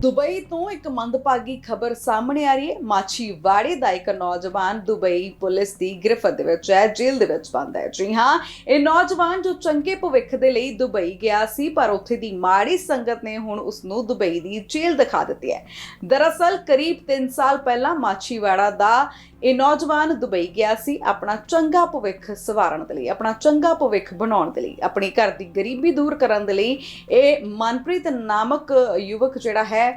Dubai ਤੋਂ ਇੱਕ ਮੰਦਭਾਗੀ ਖਬਰ ਸਾਹਮਣੇ ਆ ਰਹੀ ਹੈ। ਮਾਛੀਵਾੜੇ ਦਾ ਇੱਕ ਨੌਜਵਾਨ ਦੁਬਈ ਪੁਲਿਸ ਦੀ ਗ੍ਰਿਫਤ ਦੇ ਵਿੱਚ ਹੈ, ਜੇਲ੍ਹ ਦੇ ਵਿੱਚ ਬੰਦ ਹੈ। ਜੀ ਹਾਂ, ਇਹ ਨੌਜਵਾਨ ਜੋ ਚੰਗੇ ਭਵਿੱਖ ਦੇ ਲਈ ਦੁਬਈ ਗਿਆ ਸੀ, ਪਰ ਉੱਥੇ ਦੀ ਮਾੜੀ ਸੰਗਤ ਨੇ ਹੁਣ ਉਸ ਨੂੰ ਦੁਬਈ ਦੀ ਜੇਲ੍ਹ ਦਿਖਾ ਦਿੱਤੀ ਹੈ। ਦਰਅਸਲ, ਕਰੀਬ 3 ਸਾਲ ਪਹਿਲਾਂ ਮਾਛੀਵਾੜਾ ਦਾ ਇਹ ਨੌਜਵਾਨ ਦੁਬਈ ਗਿਆ ਸੀ ਆਪਣਾ ਚੰਗਾ ਭਵਿੱਖ ਸਵਾਰਨ ਦੇ ਲਈ, ਆਪਣਾ ਚੰਗਾ ਭਵਿੱਖ ਬਣਾਉਣ ਦੇ ਲਈ, ਆਪਣੀ ਘਰ ਦੀ ਗਰੀਬੀ ਦੂਰ ਕਰਨ ਦੇ ਲਈ। ਇਹ ਮਨਪ੍ਰੀਤ ਨਾਮਕ ਯੁਵਕ ਜਿਹੜਾ ਹੈ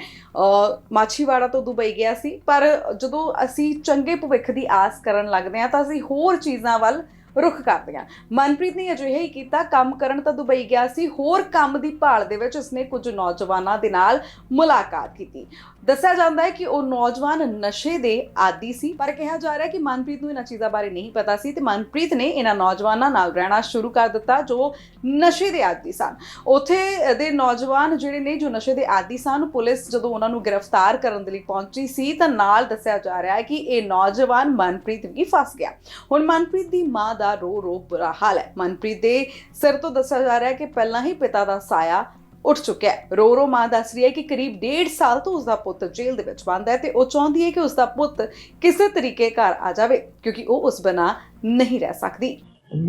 ਮਾਛੀਵਾੜਾ ਤੋਂ ਦੁਬਈ ਗਿਆ ਸੀ। ਪਰ ਜਦੋਂ ਅਸੀਂ ਚੰਗੇ ਭਵਿੱਖ ਦੀ ਆਸ ਕਰਨ ਲੱਗਦੇ ਹਾਂ ਤਾਂ ਅਸੀਂ ਹੋਰ ਚੀਜ਼ਾਂ ਵੱਲ ਰੁਖ ਕਰਦੀਆਂ ਮਨਪ੍ਰੀਤ ਨੇ ਅਜਿਹਾ ਹੀ ਕੀਤਾ, ਕੰਮ ਕਰਨ ਤਾਂ ਦੁਬਈ ਗਿਆ ਸੀ, ਹੋਰ ਕੰਮ ਦੀ ਭਾਲ ਦੇ ਵਿੱਚ ਉਸਨੇ ਕੁਝ ਨੌਜਵਾਨਾਂ ਦੇ ਨਾਲ ਮੁਲਾਕਾਤ ਕੀਤੀ। ਦੱਸਿਆ ਜਾਂਦਾ ਹੈ ਕਿ ਉਹ ਨੌਜਵਾਨ ਨਸ਼ੇ ਦੇ ਆਦੀ ਸੀ, ਪਰ ਕਿਹਾ ਜਾ ਰਿਹਾ ਹੈ ਕਿ ਮਨਪ੍ਰੀਤ ਨੂੰ ਇਹਨਾਂ ਚੀਜ਼ਾਂ ਬਾਰੇ ਨਹੀਂ ਪਤਾ ਸੀ ਤੇ ਮਨਪ੍ਰੀਤ ਨੇ ਇਹਨਾਂ ਨੌਜਵਾਨਾਂ ਨਾਲ ਰਹਿਣਾ ਸ਼ੁਰੂ ਕਰ ਦਿੱਤਾ, ਜੋ ਨਸ਼ੇ ਦੇ ਆਦੀ ਸਨ। ਉਥੇ ਦੇ ਨੌਜਵਾਨ ਜਿਹੜੇ ਨੇ, ਜੋ ਨਸ਼ੇ ਦੇ ਆਦੀ ਸਨ, ਪੁਲਿਸ ਜਦੋਂ ਉਹਨਾਂ ਨੂੰ ਗ੍ਰਿਫਤਾਰ ਕਰਨ ਦੇ ਲਈ ਪਹੁੰਚੀ ਸੀ, ਤਾਂ ਨਾਲ ਦੱਸਿਆ ਜਾ ਰਿਹਾ ਹੈ ਕਿ ਇਹ ਨੌਜਵਾਨ ਮਨਪ੍ਰੀਤ ਵੀ ਫਸ ਗਿਆ। ਹੁਣ ਮਨਪ੍ਰੀਤ ਦੀ ਮਾਂ ਦਾ ਰੋ ਰੋ ਬੁਰਾ ਹਾਲ ਹੈ। ਮਨਪ੍ਰੀਤ ਦੇ ਸਿਰ ਤੋਂ ਦੱਸਿਆ ਜਾ ਰਿਹਾ ਹੈ ਕਿ ਪਹਿਲਾਂ ਹੀ ਪਿਤਾ ਦਾ ਸਾਇਆ ਉੱਠ ਚੁੱਕਿਆ ਹੈ। ਰੋ ਰੋ ਮਾਂ ਦੱਸ ਰਹੀ ਹੈ ਕਿ ਕਰੀਬ 1.5 ਸਾਲ ਤੋਂ ਉਸ ਦਾ ਪੁੱਤ ਜੇਲ੍ਹ ਦੇ ਵਿੱਚ ਬੰਦ ਹੈ ਤੇ ਉਹ ਚਾਹੁੰਦੀ ਹੈ ਕਿ ਉਸ ਦਾ ਪੁੱਤ ਕਿਸੇ ਤਰੀਕੇ ਘਰ ਆ ਜਾਵੇ, ਕਿਉਂਕਿ ਉਹ ਉਸ ਬਿਨਾਂ ਨਹੀਂ ਰਹਿ ਸਕਦੀ।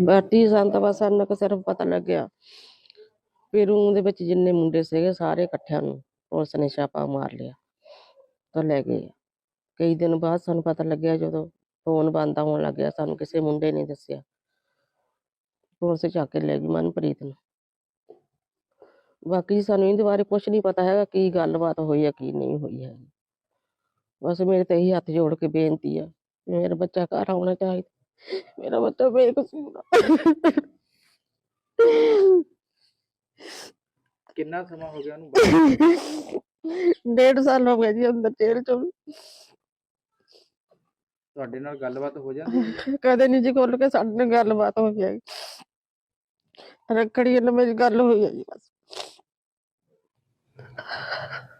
ਬਾਟੀ ਸੰਤ ਬਸ ਸਾਨੂੰ ਕਿ ਸਿਰਫ ਪਤਾ ਲੱਗਿਆ ਵੀ ਰੂਮ ਦੇ ਵਿੱਚ ਜਿੰਨੇ ਮੁੰਡੇ ਸੀਗੇ ਸਾਰੇ ਇਕੱਠਿਆਂ ਨੂੰ ਪੁਲਿਸ ਨੇ ਛਾਪਾ ਮਾਰ ਲਿਆ, ਤਾਂ ਲੈ ਗਏ। ਕਈ ਦਿਨ ਬਾਅਦ ਸਾਨੂੰ ਪਤਾ ਲੱਗਿਆ ਜਦੋਂ ਫੋਨ ਬੰਦ ਹੋਣ ਲੱਗਿਆ ਸਾਨੂੰ ਕਿਸੇ ਮੁੰਡੇ ਨੇ ਦੱਸਿਆ। ਪੁਲਿਸ ਚੱਕ ਕੇ ਲੈ ਗਈ ਮਨਪ੍ਰੀਤ ਨੂੰ। ਬਾਕੀ ਸਾਨੂੰ ਇਹਦੇ ਬਾਰੇ ਕੁਝ ਨਹੀਂ ਪਤਾ ਹੈਗਾ ਕੀ ਗੱਲਬਾਤ ਹੋਈ ਹੈ ਕੀ ਨਹੀਂ ਹੋਈ ਹੈ ਬਸ ਮੇਰੇ ਤੇ ਇਹੀ ਹੱਥ ਜੋੜ ਕੇ ਬੇਨਤੀ ਆ ਵੀ ਮੇਰਾ ਬੱਚਾ ਘਰ ਆਉਣਾ ਚਾਹੀਦਾ। ਮੇਰਾ ਬੱਚਾ ਬੇਕਸੂਰ ਆ। ਕਿੰਨਾ ਸਮਾਂ ਹੋ ਗਿਆ ਉਹਨੂੰ ਬਾਹਰ? ਡੇਢ ਸਾਲ ਹੋ ਗਿਆ ਜੀ ਅੰਦਰ ਜੇਲ੍ਹ ਚ ਤੁਹਾਡੇ ਨਾਲ ਗੱਲਬਾਤ ਹੋ ਜਾਂਦੀ? ਕਦੇ ਨਹੀਂ ਜੀ ਖੁੱਲ ਕੇ ਸਾਡੇ ਨਾਲ ਗੱਲਬਾਤ ਹੈ ਰੱਖੜੀ ਨਾਲ ਮੇਰੀ ਗੱਲ ਹੋਈ ਹੈ ਜੀ ਬਸ।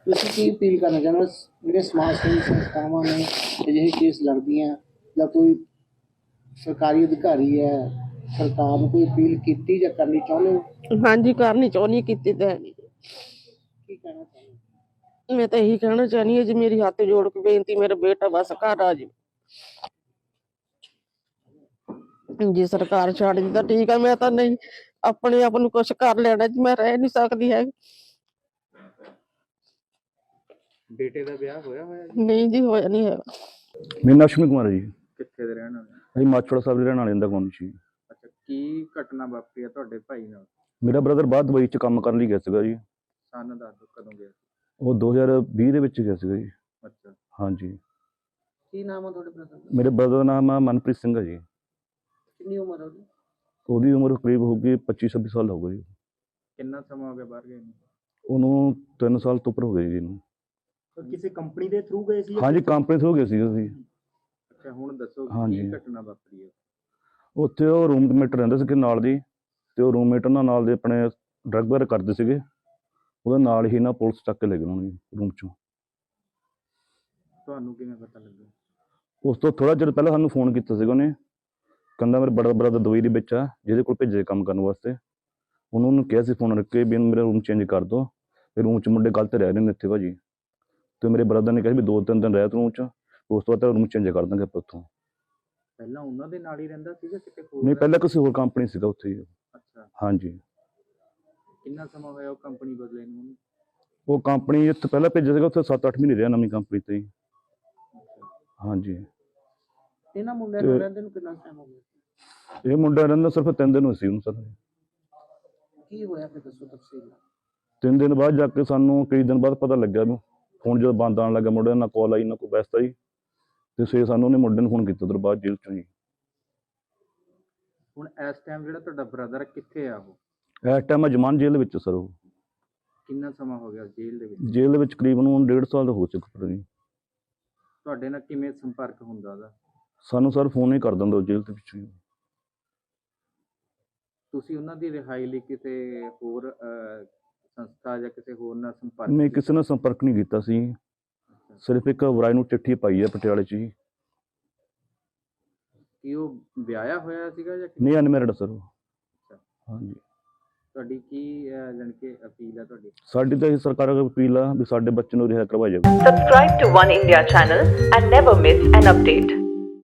ਤੁਸੀਂ ਕੀ ਅਪੀਲ ਕਰਨਾ ਚਾਹੁੰਦੇ ਹੋ? ਜਿਹੜੇ ਸਮਾਜ ਸੇਵੀ ਸੰਸਥਾਵਾਂ ਨੇ ਅਜਿਹੇ ਕੇਸ ਲੜਦੀਆਂ ਜਾਂ ਕੋਈ ਸਰਕਾਰੀ ਅਧਿਕਾਰੀ ਹੈ ਸਰਕਾਰ ਨੂੰ ਕੋਈ ਅਪੀਲ ਕੀਤੀ ਜਾਂ ਕਰਨੀ ਚਾਹੁੰਦੇ ਹੋ? ਹਾਂਜੀ ਕਰਨੀ ਚਾਹੁੰਦੀ ਕੀਤੀ ਤਾਂ ਹੈ ਨਹੀਂ ਕੀ ਕਹਿਣਾ ਚਾਹੁੰਦੇ ਹੋ? ਮੈਂ ਤਾਂ ਇਹੀ ਕਹਿਣਾ ਚਾਹਨੀ ਹਾਂ ਜੀ ਮੇਰੀ ਹੱਥ ਜੋੜ ਕੇ ਬੇਨਤੀ ਮੇਰਾ ਬੇਟਾ ਬਸ ਘਰ ਆ ਜੀ ਜੀ ਸਰਕਾਰ ਛੱਡ ਦਿੱਤਾ ਠੀਕ ਆ ਮੈਂ ਤਾਂ ਨਹੀਂ ਆਪਣੇ ਆਪ ਨੂੰ ਕੁਝ ਕਰ ਲੈਣਾ ਜੀ ਮੈਂ ਰਹਿ ਨਹੀਂ ਸਕਦੀ ਹੈ ਬੇਟੇ ਦਾ ਵਿਆਹ ਹੋਇਆ ਹੋਇਆ ਜੀ? ਨਹੀਂ ਜੀ ਹੋਇਆ ਨਹੀਂ ਹੈਗਾ। ਮੇਰਾ ਨਾਮ ਕੁਮਾਰ ਹੈ ਜੀ। ਕਿੱਥੇ ਦੇ ਰਹਿਣ ਵਾਲੇ? ਅਸੀਂ ਮਾਛੜਾ ਸਾਹਿਬ ਦੇ ਰਹਿਣ ਵਾਲੇ ਦਾ ਕੌਣ ਸੀ ਅੱਛਾ ਕੀ ਘਟਨਾ ਵਾਪਰੀ ਆ ਤੁਹਾਡੇ ਭਾਈ ਨਾਲ? ਮੇਰਾ ਬ੍ਰਦਰ ਬਾਅਦ ਦੁਬਈ ਚ ਕੰਮ ਕਰਨ ਲਈ ਗਿਆ ਸੀਗਾ ਜੀ। ਸਨ ਦੱਸ ਦਿਓ ਕਦੋਂ ਗਿਆ ਸੀ? ਉਹ 2020 ਦੇ ਵਿੱਚ ਗਿਆ ਸੀਗਾ ਜੀ। ਅੱਛਾ। ਹਾਂਜੀ। ਕੀ ਨਾਮ ਹੈ ਤੁਹਾਡੇ ਬ੍ਰਦਰ ਦਾ? ਮੇਰੇ ਬ੍ਰਦਰ ਦਾ ਨਾਮ ਆ ਮਨਪ੍ਰੀਤ ਸਿੰਘ ਹੈ ਜੀ। ਕਿੰਨੀ ਉਮਰ ਹੈ ਉਹਦੀ? ਉਹਦੀ ਉਮਰ ਕਰੀਬ ਹੋਊਗੀ 25 26 ਸਾਲ ਹੋ ਗਈ ਕਿੰਨਾ ਸਮਾਂ ਹੋ ਗਿਆ ਬਾਹਰ ਗਏ ਨੂੰ? ਉਹਨੂੰ 3 ਸਾਲ ਤੋਂ ਉੱਪਰ ਹੋ ਗਏ ਜੀ ਇਹਨੂੰ। ਕਿਸੇ ਕੰਪਨੀ ਦੇ ਥਰੂ ਗਏ ਸੀ ਹਾਂਜੀ ਕੰਪਨੀ ਹੋ ਗਏ ਸੀ ਅਸੀਂ। ਅੱਛਾ ਹੁਣ ਦੱਸੋ। ਕੀ ਘਟਨਾ ਵਾਪਰੀ ਹੈ ਉੱਥੇ ਉਹ ਰੂਮਮੇਟ ਰਹਿੰਦੇ ਸੀਗੇ ਨਾਲ ਦੀ ਤੇ ਉਹ ਰੂਮਮੇਟ ਉਹਨਾਂ ਨਾਲ ਦੇ ਆਪਣੇ ਡਰੱਗ ਵਗੈਰਾ ਕਰਦੇ ਸੀਗੇ। ਉਹਦੇ ਨਾਲ ਹੀ ਨਾ ਪੁਲਿਸ ਚੱਕ ਕੇ ਲੈ ਗਏ ਉਹਨੂੰ ਰੂਮ ਚੋਂ। ਤੁਹਾਨੂੰ ਕਿਵੇਂ ਪਤਾ ਲੱਗਾ ਉਸ ਤੋਂ ਥੋੜਾ ਚਿਰ ਪਹਿਲਾਂ ਸਾਨੂੰ ਫੋਨ ਕੀਤਾ ਸੀਗਾ ਉਹਨੇ। ਕਹਿੰਦਾ ਮੇਰੇ ਬੜਾ ਬ੍ਰਦਰ ਦੁਬਈ ਦੇ ਵਿੱਚ ਆ ਜਿਹਦੇ ਕੋਲ ਭੇਜੇ ਕੰਮ ਕਰਨ ਵਾਸਤੇ। ਉਹਨੂੰ ਉਹਨੂੰ ਕਿਹਾ ਸੀ ਫੋਨ ਰੱਖ ਕੇ ਵੀ ਮੇਰਾ ਰੂਮ ਚੇਂਜ ਕਰ ਦੋ। ਤੇ ਰੂਮ 'ਚ ਮੁੰਡੇ ਗਲਤ ਰਹਿ ਰਹੇ ਨੇ ਇੱਥੇ ਭਾਜੀ। ਤੇ ਮੇਰੇ ਬ੍ਰਦਰ ਨੇ ਕਿਹਾ ਵੀ ਦੋ ਤਿੰਨ ਦਿਨ ਰਹਿ ਤੂੰ ਰੂਮ 'ਚ ਉਸ ਤੋਂ ਬਾਅਦ ਰੂਮ ਚੇਂਜ ਕਰ ਦਾਂਗੇ ਆਪਾਂ ਉੱਥੋਂ। ਪਹਿਲਾਂ ਉਹਨਾਂ ਦੇ ਨਾਲ ਹੀ ਰਹਿੰਦਾ ਸੀਗਾ ਕਿਤੇ ਹੋਰ? ਨਹੀਂ? ਪਹਿਲਾਂ ਕਿਸੇ ਹੋਰ ਕੰਪਨੀ ਸੀਗਾ ਉੱਥੇ ਹੀ। ਅੱਛਾ। ਹਾਂਜੀ। ਕਿੰਨਾ ਸਮਾਂ ਹੋਇਆ ਉਹ ਕੰਪਨੀ ਬਦਲੇ ਨੂੰ? ਉਹ ਕੰਪਨੀ ਇੱਥੇ ਪਹਿਲਾਂ ਭੇਜਿਆ ਸੀਗਾ ਉੱਥੇ 7-8 ਮਹੀਨੇ ਰਿਹਾ ਨਵੀਂ ਕੰਪਨੀ ਤੇ ਹਾਂਜੀ। ਇਹਨਾਂ ਮੁੰਡਿਆਂ ਤੇ- ਨੂੰ ਰਹਿੰਦੇ ਨੂੰ ਕਿੰਨਾ ਟਾਈਮ ਹੋ ਗਿਆ? ਇਹ ਮੁੰਡਾ ਰਹਿੰਦਾ ਸਿਰਫ ਤਿੰਨ ਦਿਨ ਹੋਏ ਸੀ ਉਹਨੂੰ ਸਰ। ਕੀ ਹੋਇਆ ਫਿਰ ਦੱਸੋ ਤਫਸੀਲ ਤਿੰਨ ਦਿਨ ਬਾਅਦ ਜਾ ਕੇ ਸਾਨੂੰ ਕਈ ਦਿਨ ਬਾਅਦ ਪਤਾ ਲੱਗਿਆ ਵੀ ਫੋਨ ਜਦੋਂ ਬੰਦ ਆਉਣ ਲੱਗਾ ਮੁੰਡੇ ਦਾ ਨਾ ਕਾਲ ਆਈ ਨਾ ਕੋਈ ਬੈਸਤ ਆਈ ਤੇ ਸਵੇਰੇ ਸਾਨੂੰ ਉਹਨੇ ਮੁੰਡੇ ਨੂੰ ਫੋਨ ਕੀਤਾ ਉਧਰ ਬਾਅਦ ਜੇਲ੍ਹ ਚੋਂ ਜੀ। ਹੁਣ ਇਸ ਟਾਈਮ ਜਿਹੜਾ ਤੁਹਾਡਾ ਬ੍ਰਦਰ ਕਿੱਥੇ ਆ ਉਹ? ਇਸ ਟਾਈਮ ਜਮਾਨ ਜੇਲ੍ਹ ਵਿੱਚ ਸਰ ਉਹ। ਕਿੰਨਾ ਸਮਾਂ ਹੋ ਗਿਆ ਜੇਲ੍ਹ ਦੇ ਵਿੱਚ? ਜੇਲ੍ਹ ਦੇ ਵਿੱਚ ਕਰੀਬਨ ਹੁਣ ਡੇਢ ਸਾਲ ਦਾ ਹੋ ਚੁੱਕਾ ਜੀ। ਤੁਹਾਡੇ ਨਾਲ ਕਿਵੇਂ ਸੰਪਰਕ ਹੁੰਦਾ ਉਹਦਾ? ਸਾਨੂੰ ਸਰ ਫੋਨ ਹੀ ਕਰ ਦਿੰਦਾ ਉਹ ਜੇਲ੍ਹ ਦੇ ਵਿੱਚੋਂ ਹੀ। ਤੁਸੀਂ ਉਹਨਾਂ ਦੀ ਰਿਹਾਈ ਲਈ ਕਿਸੇ ਹੋਰ ਅਹ, ਸੰਸਥਾ ਜਾਂ ਕਿਸੇ ਹੋਰ ਨਾਲ ਸੰਪਰਕ ਨਹੀਂ ਕੀਤਾ? ਕਿਸੇ ਨਾਲ ਸੰਪਰਕ ਨਹੀਂ ਕੀਤਾ ਸੀ। ਸਿਰਫ ਇੱਕ ਵਰਾਈ ਨੂੰ ਚਿੱਠੀ ਪਾਈ ਹੈ ਪਟਿਆਲੇ 'ਚ ਜੀ ਕੀ ਉਹ ਵਿਆਹਿਆ ਹੋਇਆ ਸੀਗਾ ਜਾਂ ਨਹੀਂ ਅਨਮੈਰਿਡ ਸਰ ਉਹ। ਹਾਂਜੀ। ਤੁਹਾਡੀ ਕੀ ਜਾਣੀ ਕਿ ਅਪੀਲ ਹੈ ਤੁਹਾਡੀ ਸਾਡੀ ਤਾਂ ਇਹ ਸਰਕਾਰ ਅੱਗੇ ਅਪੀਲ ਆ ਵੀ ਸਾਡੇ ਬੱਚੇ ਨੂੰ ਰਿਹਾ ਕਰਵਾਇਆ ਜਾਵੇ Subscribe to One India channel and never miss an update.